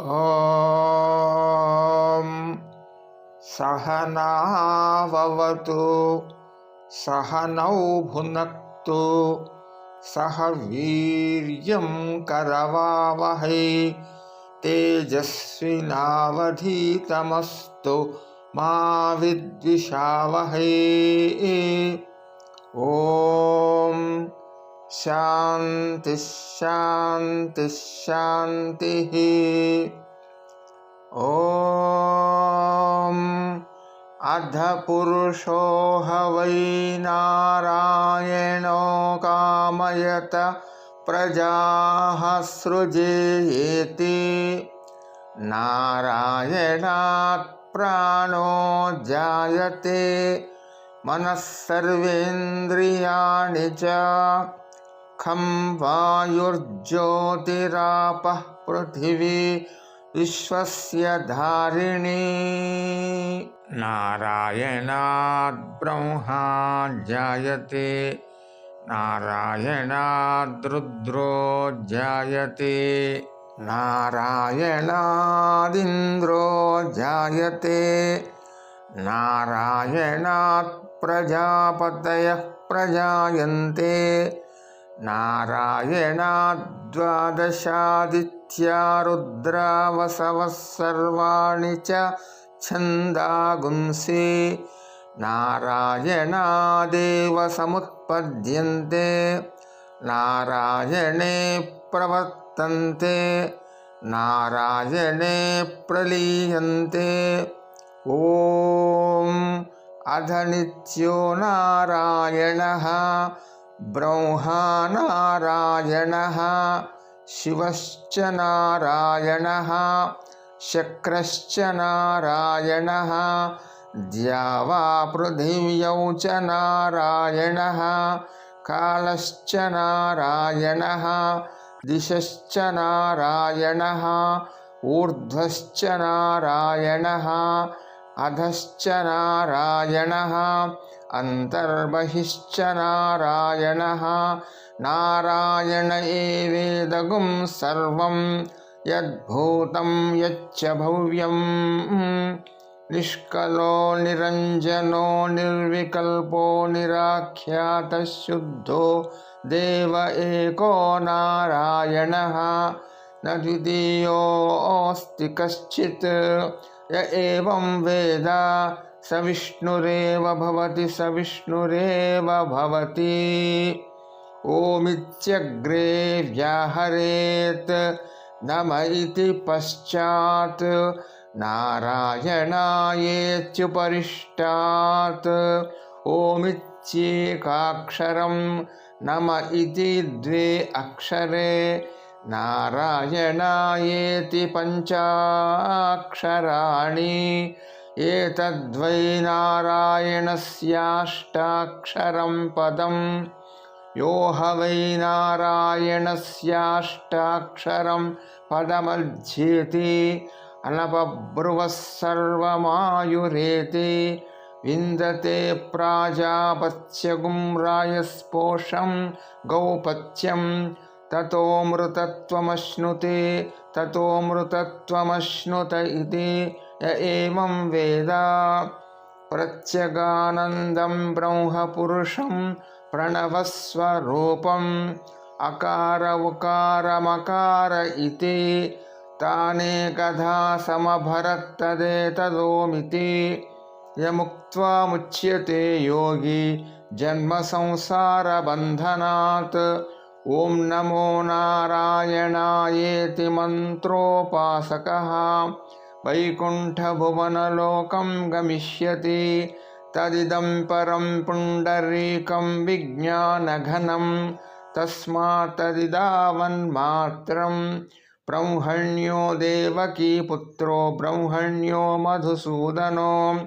ॐ सहनावतु सहनौ भुनक्तु सह वीर्यं करवावहै तेजस्विनावधीतमस्तु मा विद्विषावहै। ॐ शान्तिः शान्तिः शान्तिः। ॐ अध पुरुषो ह वै नारायणो कामयत प्रजाः सृजेति नारायणात् प्राणो जायते मनः सर्वेन्द्रियाणि च खं वायुर्ज्योतिरापः पृथिवी विश्वस्य धारिणी। नारायणाद् ब्रह्मा जायते नारायणाद्रुद्रो जायते नारायणादिन्द्रो जायते नारायणात् प्रजापतयः प्रजायन्ते। नारायणाद्वादशादित्या रुद्रावसवः सर्वाणि च छन्दागुंसि नारायणादेव समुत्पद्यन्ते नारायणे प्रवर्तन्ते नारायणे प्रलीयन्ते ॐ अध नित्यो नारायणः ब्रह्मा नारायणः शिवश्च नारायणः शक्रश्च नारायणः द्यावा पृथिव्यौ च नारायणः कालश्च नारायणः दिशश्च नारायणः ऊर्ध्वश्च नारायणः अधश्च नारायणः अन्तर्बहिश्च नारायणः। नारायण एवेदगुं सर्वं यद्भूतं यच्च भव्यं निष्कलो निरञ्जनो निर्विकल्पो निराख्यातः शुद्धो देव एको नारायणः न द्वितीयोऽस्ति कश्चित्। य एवं वेद स विष्णुरेव भवति स विष्णुरेव भवति। ओमित्यग्रे व्याहरेत् नम इति पश्चात् नारायणायेत्युपरिष्टात्। ओमित्येकाक्षरं नम इति द्वे अक्षरे नारायणायेति पञ्चाक्षराणि एतद्वै नारायणस्याष्टाक्षरं पदं यो ह वै नारायणस्याष्टाक्षरं पदमध्येति अनपब्रुवः सर्वमायुरेति विन्दते प्राजापत्यगुं रायस्पोषं ततोऽमृतत्वमश्नुते ततोऽमृतत्वमश्नुत इति य एवं वेद। प्रत्यगानन्दं ब्रह्मपुरुषं प्रणवस्वरूपम् अकार उकारमकार इति। तानेकधा समभरत्तदेतदोमिति यमुक्त्वा मुच्यते योगी जन्मसंसारबन्धनात् ॐ नमो नारायणायेति मन्त्रोपासकः। वैकुण्ठभुवनलोकं गमिष्यति। तदिदं परं पुण्डरीकं विज्ञानघनं। तस्मात् तदिदावन्मात्रं ब्रह्मण्यो देवकीपुत्रो ब्रह्मण्यो मधुसूदनो।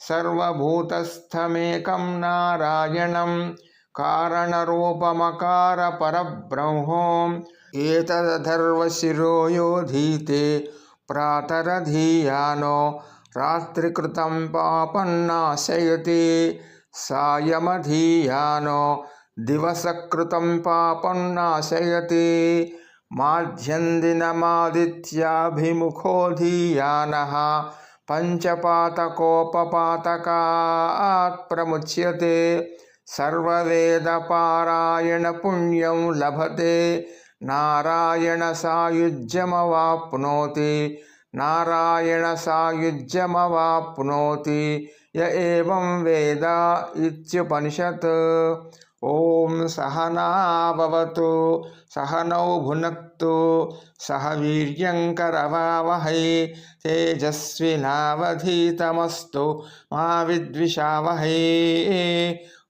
सर्वभूतस्थमेकं नारायणं कारणरूपमकारपरब्रह्मो एतदधर्वशिरो योधीते प्रातरधीयानो रात्रिकृतं पापन्नाशयति। सायमधीयानो दिवसकृतं पापन्नाशयति। माध्यन्दिनमादित्याभिमुखो धीयानः पञ्चपातकोपपातकात् प्रमुच्यते। सर्ववेदपारायणपुण्यं लभते नारायणसायुज्यमवाप्नोति नारायणसायुज्यमवाप्नोति य एवं वेद इत्युपनिषत् ॐ सहना भवतु सहनौ भुनक्तु सह वीर्यङ्करवावहै तेजस्विनावधीतमस्तु मा विद्विषावहै